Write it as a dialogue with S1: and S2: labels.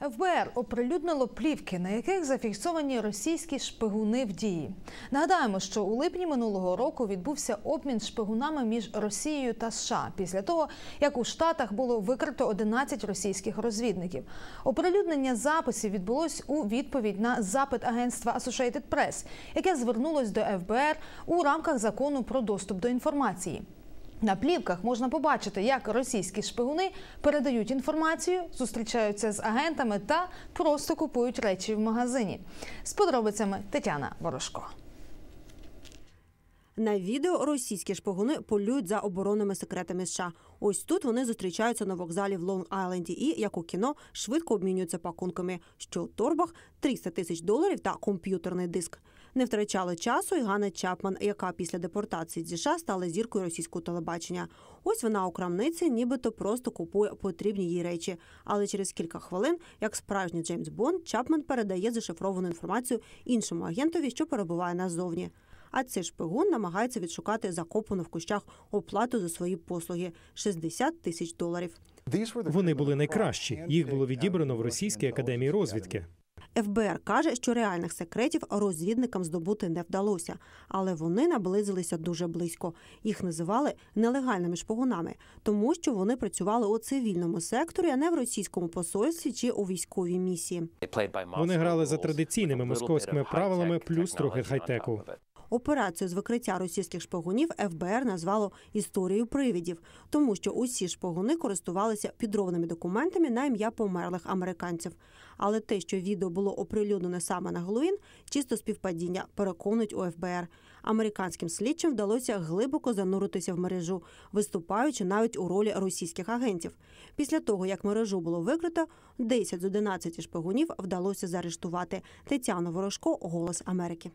S1: ФБР оприлюднило плівки, на яких зафіксовані російські шпигуни в дії. Нагадаємо, що у липні минулого року відбувся обмін шпигунами між Росією та США після того, як у Штатах було викрито 11 російських розвідників. Оприлюднення записів відбулось у відповідь на запит агентства Associated Press, яке звернулось до ФБР у рамках закону про доступ до інформації. На плівках можна побачити, як російські шпигуни передають інформацію, зустрічаються з агентами та просто купують речі в магазині. З подробицями Тетяна Ворожко.
S2: На відео російські шпигуни полюють за оборонними секретами США. Ось тут вони зустрічаються на вокзалі в Лонг-Айленді і, як у кіно, швидко обмінюються пакунками, що у торбах 300 тисяч доларів та комп'ютерний диск. Не втрачали часу і Ганна Чапман, яка після депортації з США стала зіркою російського телебачення. Ось вона у крамниці, нібито просто купує потрібні їй речі. Але через кілька хвилин, як справжній Джеймс Бонд, Чапман передає зашифровану інформацію іншому агентові, що перебуває назовні. А цей шпигун намагається відшукати закопану в кущах оплату за свої послуги 60 тисяч доларів.
S3: Вони були найкращі. Їх було відібрано в Російській академії розвідки.
S2: ФБР каже, що реальних секретів розвідникам здобути не вдалося, але вони наблизилися дуже близько. Їх називали нелегальними шпигунами, тому що вони працювали у цивільному секторі, а не в російському посольстві чи у військовій місії.
S3: Вони грали за традиційними московськими правилами, плюс трохи хай-теку.
S2: Операцію з викриття російських шпигунів ФБР назвало історією привідів, тому що усі шпигуни користувалися підробними документами на ім'я померлих американців. Але те, що відео було оприлюднене саме на Геловін, чисто співпадіння, переконують у ФБР. Американським слідчим вдалося глибоко зануритися в мережу, виступаючи навіть у ролі російських агентів. Після того, як мережу було викрито, 10 з 11 шпигунів вдалося заарештувати. Тетяна Ворожко, Голос Америки.